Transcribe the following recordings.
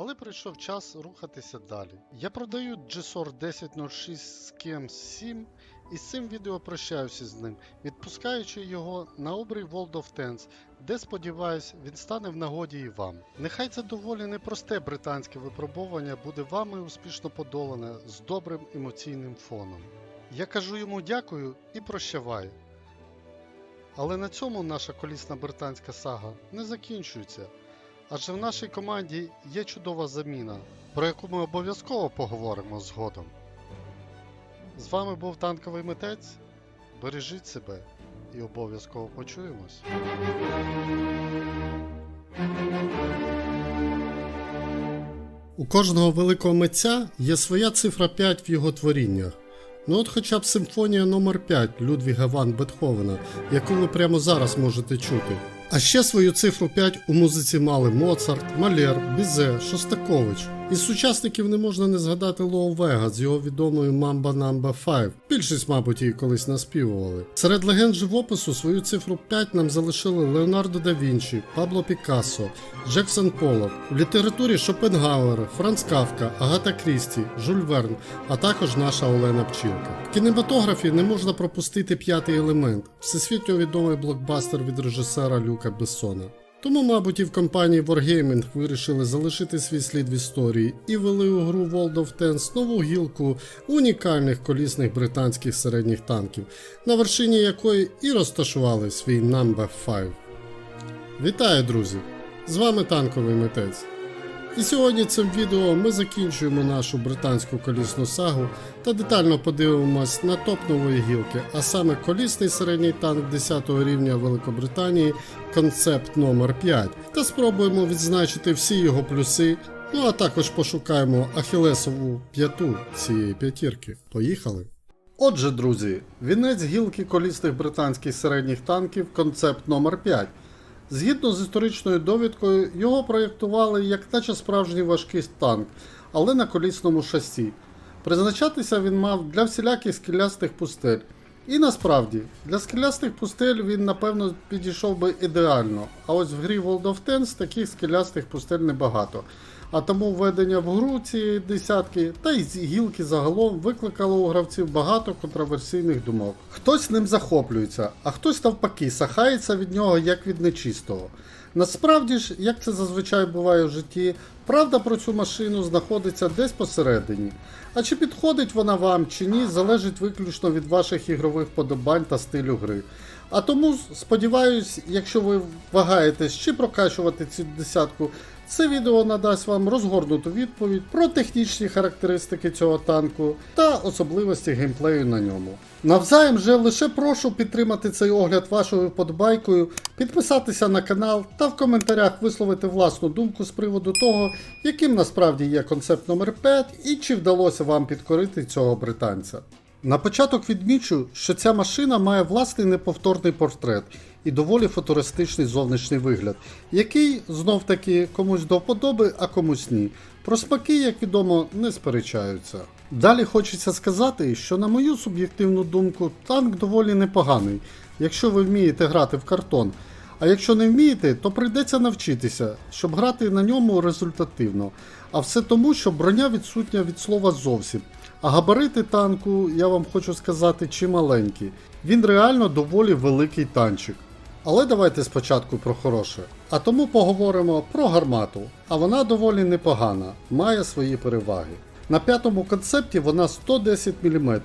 Але прийшов час рухатися далі. Я продаю GSOR 1006 Scam 7 і з цим відео прощаюся з ним, відпускаючи його на обрій World of Tanks, де сподіваюсь, він стане в нагоді і вам. Нехай це доволі непросте британське випробування буде вами успішно подолане з добрим емоційним фоном. Я кажу йому дякую і прощавай. Але на цьому наша колісна британська сага не закінчується. Адже в нашій команді є чудова заміна, про яку ми обов'язково поговоримо згодом. З вами був танковий митець. Бережіть себе і обов'язково почуємось. У кожного великого митця є своя цифра 5 в його творіннях. Ну от хоча б симфонія номер 5 Людвіга Ван Бетховена, яку ви прямо зараз можете чути. А ще свою цифру 5 у музиці мали Моцарт, Малер, Бізе, Шостакович. Із сучасників не можна не згадати Лоу Вега з його відомою Mamba Number 5. Більшість, мабуть, її колись наспівували. Серед легенд живопису свою цифру 5 нам залишили Леонардо да Вінчі, Пабло Пікассо, Джексон Поллок. В літературі Шопенгауер, Франц Кавка, Агата Крісті, Жюль Верн, а також наша Олена Пчілка. В кінематографі не можна пропустити п'ятий елемент всесвітньо відомий блокбастер від режисера Люка Бессона. Тому, мабуть, і в компанії Wargaming вирішили залишити свій слід в історії і ввели у гру World of Tanks нову гілку унікальних колісних британських середніх танків, на вершині якої і розташували свій Number 5. Вітаю, друзі! З вами танковий митець. І сьогодні цим відео ми закінчуємо нашу британську колісну сагу та детально подивимось на топ нової гілки, а саме колісний середній танк 10 рівня Великобританії концепт номер 5 та спробуємо відзначити всі його плюси. Ну а також пошукаємо ахілесову п'яту цієї п'ятірки. Поїхали! Отже, друзі, вінець гілки колісних британських середніх танків концепт номер 5 Згідно з історичною довідкою, його проєктували як наче справжній важкий танк, але на колісному шасі. Призначатися він мав для всіляких скелястих пустель. І насправді, для скелястих пустель він, напевно, підійшов би ідеально. А ось в грі World of Tanks таких скелястих пустель небагато. А тому введення в гру цієї десятки та й з гілки загалом викликало у гравців багато контроверсійних думок. Хтось ним захоплюється, а хтось навпаки сахається від нього як від нечистого. Насправді ж, як це зазвичай буває в житті, правда про цю машину знаходиться десь посередині. А чи підходить вона вам чи ні, залежить виключно від ваших ігрових подобань та стилю гри. А тому сподіваюсь, якщо ви вагаєтесь чи прокачувати цю десятку, це відео надасть вам розгорнуту відповідь про технічні характеристики цього танку та особливості геймплею на ньому. Навзаєм же лише прошу підтримати цей огляд вашою вподобайкою, підписатися на канал та в коментарях висловити власну думку з приводу того, яким насправді є концепт номер 5 і чи вдалося вам підкорити цього британця. На початок відмічу, що ця машина має власний неповторний портрет і доволі футуристичний зовнішній вигляд, який знов таки комусь до вподоби, а комусь ні. Про смаки, як відомо, не сперечаються. Далі хочеться сказати, що на мою суб'єктивну думку, танк доволі непоганий, якщо ви вмієте грати в картон. А якщо не вмієте, то прийдеться навчитися, щоб грати на ньому результативно. А все тому, що броня відсутня від слова зовсім. А габарити танку, я вам хочу сказати, чималенькі. Він реально доволі великий танчик. Але давайте спочатку про хороше. А тому поговоримо про гармату. А вона доволі непогана, має свої переваги. На п'ятому концепті вона 110 мм.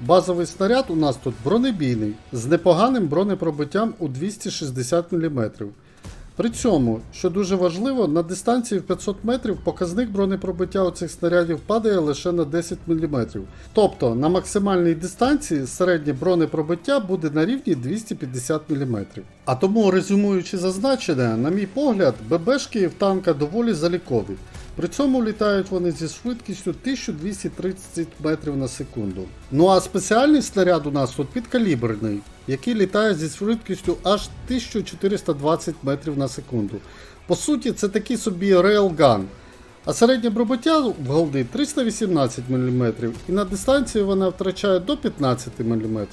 Базовий снаряд у нас тут бронебійний з непоганим бронепробиттям у 260 мм. При цьому, що дуже важливо, на дистанції в 500 метрів показник бронепробиття у цих снарядів падає лише на 10 мм. Тобто на максимальній дистанції середнє бронепробиття буде на рівні 250 мм. А тому, резюмуючи зазначене, на мій погляд, ББшки в танка доволі залікові. При цьому літають вони зі швидкістю 1230 метрів на секунду. Ну а спеціальний снаряд у нас тут підкаліберний, який літає зі швидкістю аж 1420 метрів на секунду. По суті, це такий собі рейлган. А середнє пробиття в голди 318 мм, і на дистанції вона втрачає до 15 мм,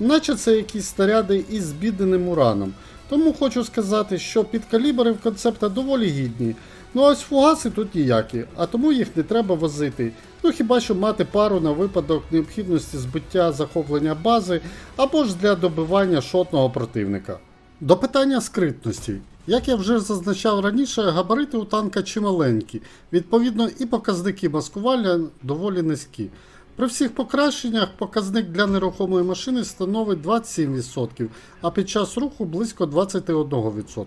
наче це якісь снаряди із збідненим ураном. Тому хочу сказати, що підкалібри в концепта доволі гідні. Ну а ось фугаси тут ніякі, а тому їх не треба возити. Ну хіба що мати пару на випадок необхідності збиття захоплення бази або ж для добивання шотного противника. До питання скритності. Як я вже зазначав раніше, габарити у танка чималенькі, відповідно, і показники маскування доволі низькі. При всіх покращеннях показник для нерухомої машини становить 27%, а під час руху близько 21%.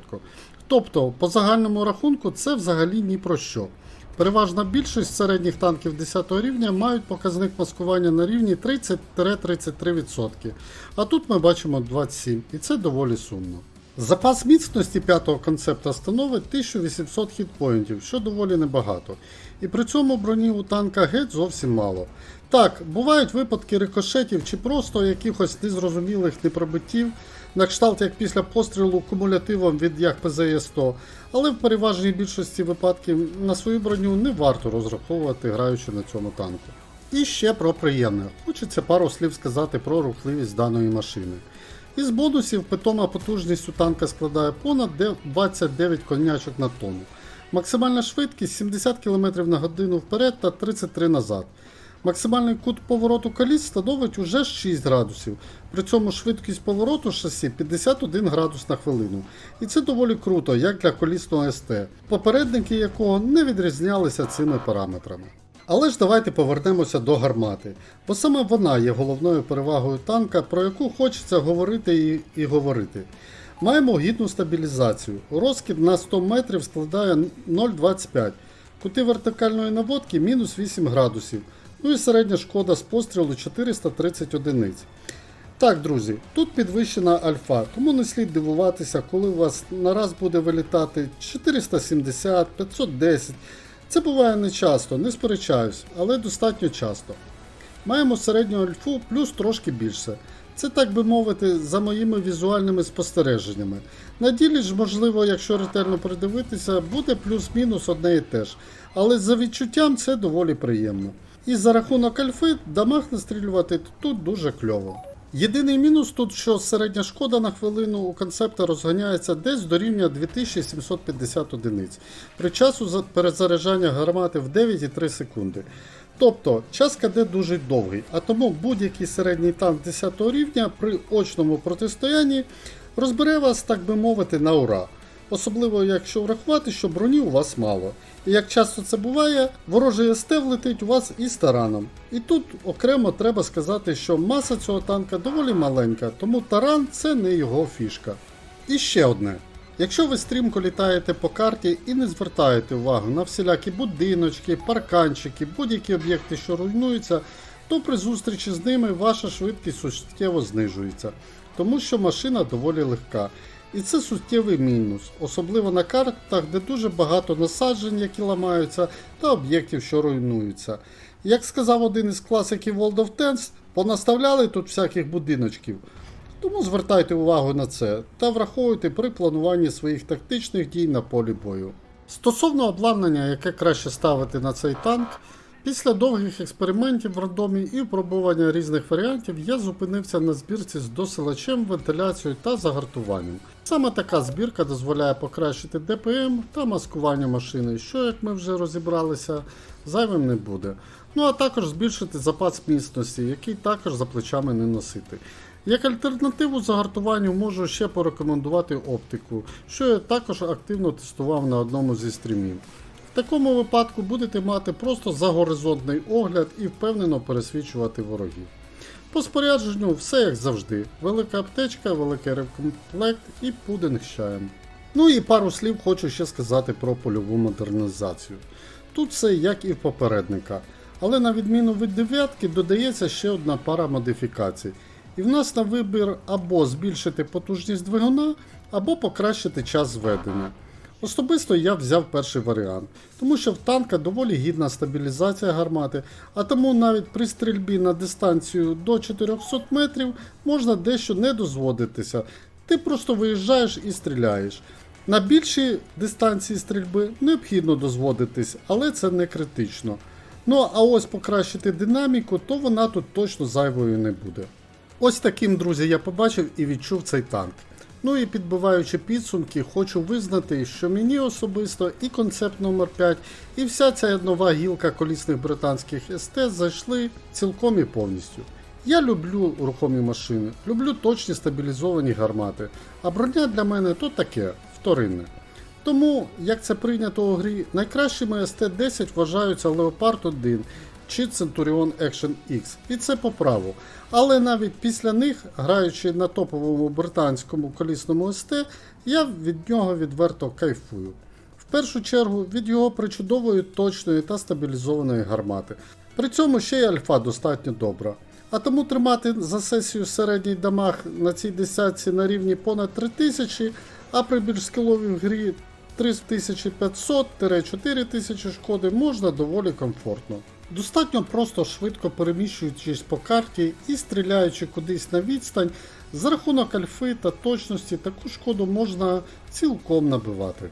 Тобто, по загальному рахунку, це взагалі ні про що. Переважна більшість середніх танків 10 рівня мають показник маскування на рівні 30-33%, а тут ми бачимо 27%, і це доволі сумно. Запас міцності п'ятого концепта становить 1800 хітпоінтів, що доволі небагато. І при цьому броні у танка геть зовсім мало. Так, бувають випадки рикошетів чи просто якихось незрозумілих непробиттів, на кшталт як після пострілу кумулятивом від як ПЗЄ-100, але в переважній більшості випадків на свою броню не варто розраховувати, граючи на цьому танку. І ще про приємне. Хочеться пару слів сказати про рухливість даної машини. Із бонусів питома потужність у танка складає понад 29 конячок на тонну. Максимальна швидкість 70 км на годину вперед та 33 назад. Максимальний кут повороту коліс становить уже 6 градусів. При цьому швидкість повороту шасі 51 градус на хвилину. І це доволі круто, як для колісного СТ, попередники якого не відрізнялися цими параметрами. Але ж давайте повернемося до гармати, бо саме вона є головною перевагою танка, про яку хочеться говорити і, і говорити. Маємо гідну стабілізацію. Розкид на 100 метрів складає 0,25, кути вертикальної наводки мінус 8 градусів. Ну і середня шкода з пострілу 430 одиниць. Так, друзі, тут підвищена альфа, тому не слід дивуватися, коли у вас нараз буде вилітати 470, 510. Це буває не часто, не сперечаюсь, але достатньо часто. Маємо середню альфу плюс трошки більше. Це так би мовити, за моїми візуальними спостереженнями. На ділі ж, можливо, якщо ретельно придивитися, буде плюс-мінус одне і те ж. Але за відчуттям це доволі приємно. І за рахунок альфи дамаг настрілювати тут дуже кльово. Єдиний мінус тут, що середня шкода на хвилину у концепта розганяється десь до рівня 2750 одиниць при часу за- перезаряджання гармати в 9,3 секунди. Тобто час КД дуже довгий, а тому будь-який середній танк 10 рівня при очному протистоянні розбере вас, так би мовити, на ура. Особливо якщо врахувати, що броні у вас мало. І як часто це буває, ворожий СТ влетить у вас із тараном. І тут окремо треба сказати, що маса цього танка доволі маленька, тому таран це не його фішка. І ще одне. Якщо ви стрімко літаєте по карті і не звертаєте увагу на всілякі будиночки, парканчики, будь-які об'єкти, що руйнуються, то при зустрічі з ними ваша швидкість суттєво знижується, тому що машина доволі легка. І це суттєвий мінус, особливо на картах, де дуже багато насаджень, які ламаються, та об'єктів, що руйнуються. Як сказав один із класиків World of Tanks, понаставляли тут всяких будиночків. Тому звертайте увагу на це та враховуйте при плануванні своїх тактичних дій на полі бою. Стосовно обладнання, яке краще ставити на цей танк, після довгих експериментів в рандомі і випробування різних варіантів я зупинився на збірці з досилачем, вентиляцією та загартуванням. Саме така збірка дозволяє покращити ДПМ та маскування машини, що, як ми вже розібралися, зайвим не буде. Ну а також збільшити запас міцності, який також за плечами не носити. Як альтернативу загартуванню можу ще порекомендувати оптику, що я також активно тестував на одному зі стрімів. В такому випадку будете мати просто загоризонтний огляд і впевнено пересвічувати ворогів. По спорядженню все як завжди. Велика аптечка, великий ремкомплект і пудинг чаєм. Ну і пару слів хочу ще сказати про польову модернізацію. Тут все як і в попередника. Але на відміну від дев'ятки додається ще одна пара модифікацій. І в нас на вибір або збільшити потужність двигуна, або покращити час зведення. Особисто я взяв перший варіант, тому що в танка доволі гідна стабілізація гармати, а тому навіть при стрільбі на дистанцію до 400 метрів можна дещо не дозводитися. Ти просто виїжджаєш і стріляєш. На більшій дистанції стрільби необхідно дозводитись, але це не критично. Ну а ось покращити динаміку, то вона тут точно зайвою не буде. Ось таким, друзі, я побачив і відчув цей танк. Ну і підбиваючи підсумки, хочу визнати, що мені особисто і концепт номер 5 і вся ця нова гілка колісних британських СТ зайшли цілком і повністю. Я люблю рухомі машини, люблю точні стабілізовані гармати, а броня для мене то таке, вторинне. Тому, як це прийнято у грі, найкращими СТ-10 вважаються Leopard 1 чи Centurion Action X, і це по праву. Але навіть після них, граючи на топовому британському колісному СТ, я від нього відверто кайфую. В першу чергу від його причудової точної та стабілізованої гармати. При цьому ще й альфа достатньо добра. А тому тримати за сесію середній дамаг на цій десятці на рівні понад 3000, а при більш скіловій грі 3500-4000 шкоди можна доволі комфортно. Достатньо просто швидко переміщуючись по карті і стріляючи кудись на відстань, за рахунок альфи та точності таку шкоду можна цілком набивати.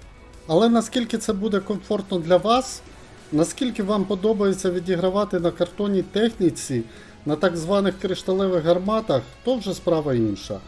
Але наскільки це буде комфортно для вас, наскільки вам подобається відігравати на картонній техніці, на так званих кришталевих гарматах, то вже справа інша.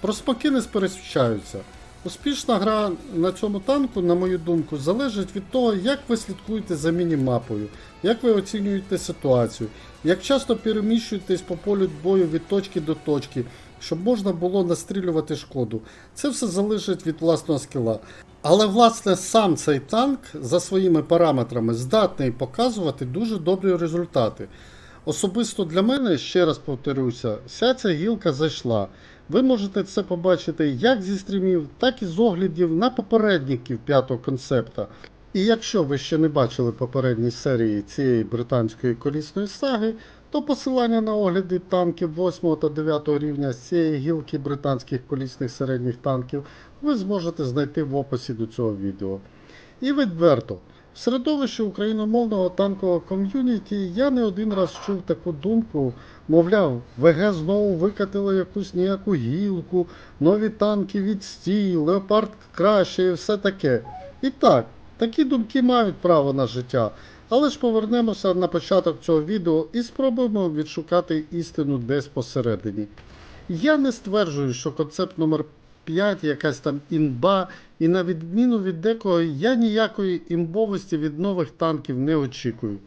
Про смаки не сперечаються. Успішна гра на цьому танку, на мою думку, залежить від того, як ви слідкуєте за мінімапою, як ви оцінюєте ситуацію, як часто переміщуєтесь по полю бою від точки до точки, щоб можна було настрілювати шкоду. Це все залежить від власного скіла. Але власне сам цей танк за своїми параметрами здатний показувати дуже добрі результати. Особисто для мене, ще раз повторюся, вся ця гілка зайшла. Ви можете це побачити як зі стрімів, так і з оглядів на попередників п'ятого концепта. І якщо ви ще не бачили попередні серії цієї британської колісної саги, то посилання на огляди танків 8 та 9 рівня з цієї гілки британських колісних середніх танків ви зможете знайти в описі до цього відео. І відверто, в середовищі україномовного танкового ком'юніті я не один раз чув таку думку, мовляв, ВГ знову викатили якусь ніяку гілку, нові танки відстій, леопард краще і все таке. І так, такі думки мають право на життя. Але ж повернемося на початок цього відео і спробуємо відшукати істину десь посередині. Я не стверджую, що концепт номер 5 якась там імба, і на відміну від декого, я ніякої імбовості від нових танків не очікую.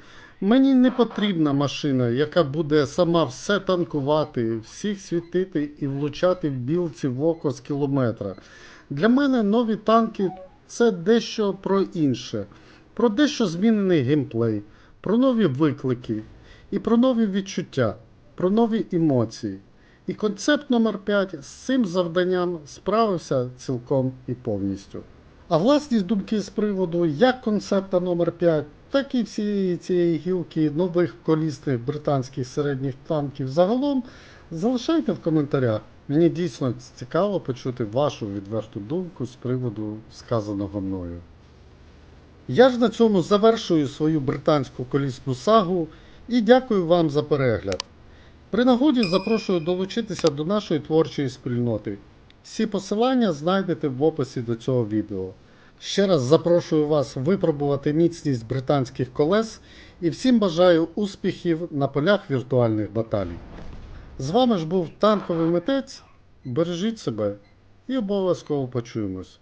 Мені не потрібна машина, яка буде сама все танкувати, всіх світити і влучати в білці в око з кілометра. Для мене нові танки це дещо про інше, про дещо змінений геймплей, про нові виклики і про нові відчуття, про нові емоції. І концепт номер 5 з цим завданням справився цілком і повністю. А власні думки з приводу як концепта номер 5 так і всієї цієї гілки нових колісних британських середніх танків загалом залишайте в коментарях. Мені дійсно цікаво почути вашу відверту думку з приводу сказаного мною. Я ж на цьому завершую свою британську колісну сагу і дякую вам за перегляд. При нагоді запрошую долучитися до нашої творчої спільноти. Всі посилання знайдете в описі до цього відео. Ще раз запрошую вас випробувати міцність британських колес і всім бажаю успіхів на полях віртуальних баталій. З вами ж був танковий митець. Бережіть себе і обов'язково почуємось.